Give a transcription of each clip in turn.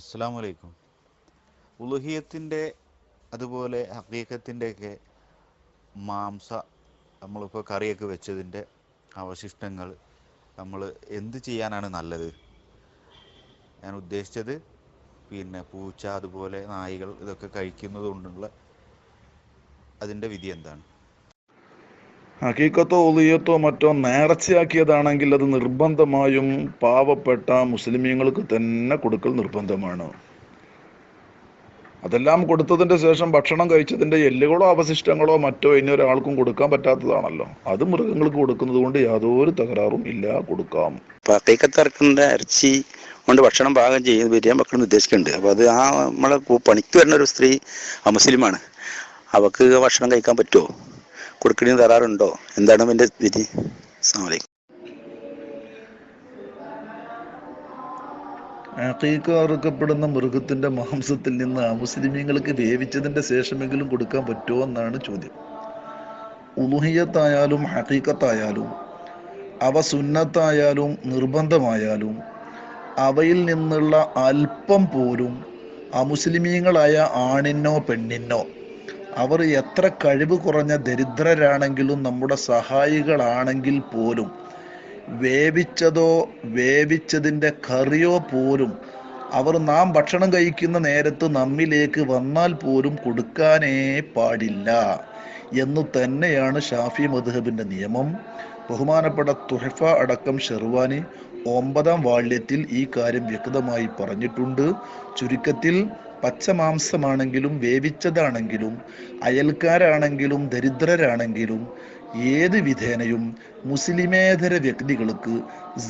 അസ്സാം വലൈക്കും ഉലുഹിയത്തിന്റെ അതുപോലെ ഹക്കീക്കത്തിന്റെയൊക്കെ മാംസ നമ്മളിപ്പോൾ കറിയൊക്കെ വെച്ചതിന്റെ അവശിഷ്ടങ്ങൾ നമ്മൾ എന്ത് ചെയ്യാനാണ് നല്ലത്? ഞാൻ ഉദ്ദേശിച്ചത് പിന്നെ പൂച്ച അതുപോലെ നായികൾ ഇതൊക്കെ കഴിക്കുന്നതുകൊണ്ടുള്ള അതിന്റെ വിധി എന്താണ്? ഹക്കീക്കത്തോ ഒളിയത്തോ മറ്റോ നേർച്ചയാക്കിയതാണെങ്കിൽ അത് നിർബന്ധമായും പാവപ്പെട്ട മുസ്ലിമീങ്ങൾക്ക് തന്നെ കൊടുക്കൽ നിർബന്ധമാണ്. അതെല്ലാം കൊടുത്തതിന്റെ ശേഷം ഭക്ഷണം കഴിച്ചതിന്റെ എല്ലുകളോ അവശിഷ്ടങ്ങളോ മറ്റോ ഇനി ഒരാൾക്കും കൊടുക്കാൻ പറ്റാത്തതാണല്ലോ. അത് മൃഗങ്ങൾക്ക് കൊടുക്കുന്നത് കൊണ്ട് യാതൊരു തകരാറും ഇല്ല കൊടുക്കാം. അപ്പൊ അക്കൈക്കത്തിറക്കുന്ന ഇറച്ചി കൊണ്ട് ഭക്ഷണം പാകം ചെയ്യുന്ന വരിക മക്കളും ഉദ്ദേശിക്കുന്നുണ്ട്. അപ്പൊ അത് ആ നമ്മളെ പണിക്ക് വരുന്ന ഒരു സ്ത്രീ അമുസ്ലിമാണ് അവക്ക് ഭക്ഷണം കഴിക്കാൻ പറ്റുമോ? കൊടുക്കണി തരാറുണ്ടോ? എന്താണ് എന്റെ വിധി? അസ്സലാമു അലൈക്കും. അക്കീക്ക അറുക്കപ്പെടുന്ന മൃഗത്തിന്റെ മാംസത്തിൽ നിന്ന് മുസ്ലിമീങ്ങൾക്ക് വേവിച്ചതിന്റെ ശേഷമെങ്കിലും കൊടുക്കാൻ പറ്റുമോ എന്നാണ് ചോദ്യം. ഉലുഹിയത്തായാലും ഹക്കീക്കത്തായാലും അവ സുന്നത്തായാലും നിർബന്ധമായാലും അവയിൽ നിന്നുള്ള അല്പം പോലും അമുസ്ലിമീങ്ങളായ ആണിനോ പെണ്ണിനോ അവർ എത്ര കഴിവ് കുറഞ്ഞ ദരിദ്രരാണെങ്കിലും നമ്മുടെ സഹായികളാണെങ്കിൽ പോലും വേവിച്ചതോ വേവിച്ചതിന്റെ കറിയോ പോലും അവർ നാം ഭക്ഷണം കഴിക്കുന്ന നേരത്ത് നമ്മിലേക്ക് വന്നാൽ പോലും കൊടുക്കാനേ പാടില്ല. എന്നു തന്നെയാണ് ഷാഫി മദ്ഹബിന്റെ നിയമം. ബഹുമാനപ്പെട്ട തുഹഫ അടക്കം ഷെർവാനി ഒമ്പതാം വാള്യത്തിൽ ഈ കാര്യം വ്യക്തമായി പറഞ്ഞിട്ടുണ്ട്. ചുരുക്കത്തിൽ പച്ചമാംസമാണെങ്കിലും വേവിച്ചതാണെങ്കിലും അയൽക്കാരാണെങ്കിലും ദരിദ്രരാണെങ്കിലും ഏത് വിധേനയും മുസ്ലിമേതര വ്യക്തികൾക്ക്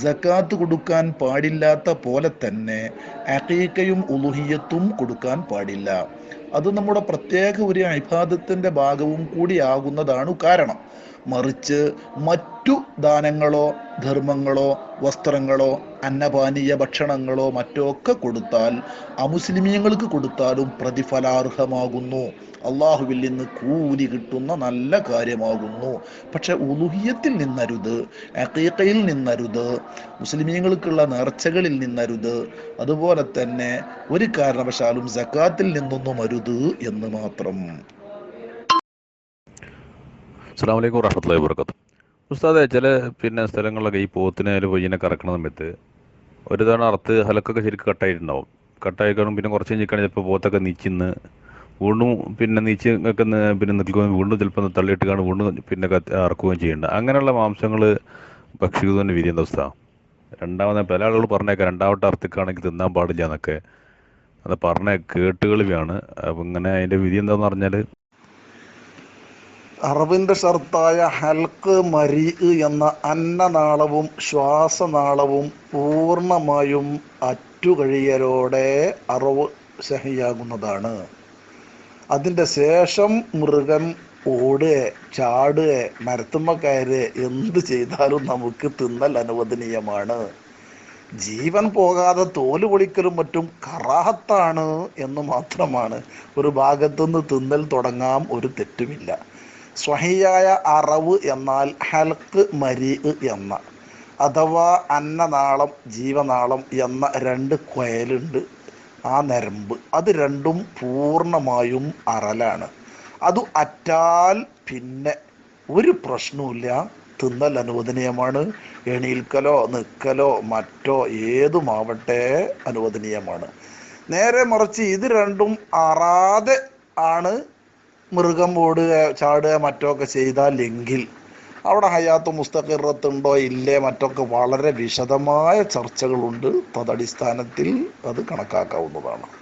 ജക്കാത്ത് കൊടുക്കാൻ പാടില്ലാത്ത പോലെ തന്നെ അഖീക്കയും ഉലുഹിയത്തും കൊടുക്കാൻ പാടില്ല. അത് നമ്മുടെ പ്രത്യേക ഒരു അഭിഭാതത്തിന്റെ ഭാഗവും കൂടിയാകുന്നതാണ് കാരണം. മറിച്ച് മറ്റു ദാനങ്ങളോ ധർമ്മങ്ങളോ വസ്ത്രങ്ങളോ അന്നപാനീയ ഭക്ഷണങ്ങളോ മറ്റോ ഒക്കെ കൊടുത്താൽ അമുസ്ലിമീങ്ങൾക്ക് കൊടുത്താലും പ്രതിഫലാർഹമാകുന്നു. അള്ളാഹുവിൽ നിന്ന് കൂലി കിട്ടുന്ന നല്ല കാര്യമാകുന്നു. പക്ഷെ ഉലുഹിയത്തിൽ നിന്നരുത് അക്കീക്കയിൽ നിന്നരുത് മുസ്ലിമീങ്ങൾക്കുള്ള നേർച്ചകളിൽ നിന്നരുത്. അതുപോലെ തന്നെ ഒരു കാരണവശാലും സക്കാത്തിൽ നിന്നൊന്നും എന്ന് മാത്രം. അസ്സാം വലൈക്കും വർക്കത്ത് ഉസ്താദെ ചില പിന്നെ സ്ഥലങ്ങളിലൊക്കെ ഈ പോത്തിനെ പൊയ്യനെ കറക്കണ സമയത്ത് ഒരു തവണ അറുത്ത് ഹലക്കൊക്കെ ശരിക്കും കട്ടായിട്ടുണ്ടാവും. കട്ടായി കാണും പിന്നെ കുറച്ച് കഴിഞ്ഞിട്ടാണ് ചിലപ്പോൾ പോത്തൊക്കെ നീച്ചിന്ന് വീണ്ടും പിന്നെ നീച്ച് ഒക്കെ പിന്നെ നിൽക്കുകയും വീണ്ടും ചിലപ്പോൾ തള്ളിയിട്ട് കാണും വീണ്ടും പിന്നെ അറക്കുകയും ചെയ്യുന്നുണ്ട് അങ്ങനെയുള്ള മാംസങ്ങൾ ഭക്ഷിക്കുന്നതിന് വിരിയുന്ന അവസ്ഥ രണ്ടാമത് പല ആളുകൾ പറഞ്ഞേക്കാം. രണ്ടാമത്തെ അർത്ഥക്കാണെങ്കിൽ തിന്നാൻ പാടില്ല എന്നൊക്കെ അത് പറഞ്ഞ കേട്ടുകളിയാണ് അപ്പം ഇങ്ങനെ അതിന്റെ വിധി എന്താന്ന് പറഞ്ഞാൽ അറബിന്റെ ഷർത്തായ ഹൽക്ക് മരി എന്ന അന്നനാളവും ശ്വാസനാളവും പൂർണമായും അറ്റുകഴിയലോടെ അറവ് ശഹിയാകുന്നതാണ്. അതിന്റെ ശേഷം മൃഗം ഓടുക ചാടുക മരത്തുമ്മ കയറുക എന്ത് ചെയ്താലും നമുക്ക് തിന്നൽ അനുവദനീയമാണ്. ജീവൻ പോകാതെ തോൽ പൊളിക്കലും മറ്റും കറാഹത്താണ് എന്ന് മാത്രമാണ് ഒരു ഭാഗത്തുനിന്ന് തിന്നൽ തുടങ്ങാം ഒരു തെറ്റുമില്ല. സ്വഹിയായ അറവ് എന്നാൽ ഹൽക്ക് മരി എന്ന അഥവാ അന്നനാളം ജീവനാളം എന്ന രണ്ട് കൊയലുണ്ട്. ആ നരമ്പ് അത് രണ്ടും പൂർണമായും അറലാണ്. അത് അറ്റാൽ പിന്നെ ഒരു പ്രശ്നവുമില്ല. തിന്നൽ അനുവദനീയമാണ്. എണീൽക്കലോ നിൽക്കലോ മറ്റോ ഏതുമാവട്ടെ അനുവദനീയമാണ്. നേരെ മറിച്ച് ഇത് രണ്ടും അറാതെ ആണ് മൃഗം ഓടുക ചാടുക മറ്റോ ഒക്കെ ചെയ്താലെങ്കിൽ അവിടെ ഹയാത്ത് മുസ്തഖിറത്തുണ്ടോ ഇല്ലേ മറ്റൊക്കെ വളരെ വിശദമായ ചർച്ചകളുണ്ട്. തദടിസ്ഥാനത്തിൽ അത് കണക്കാക്കാവുന്നതാണ്.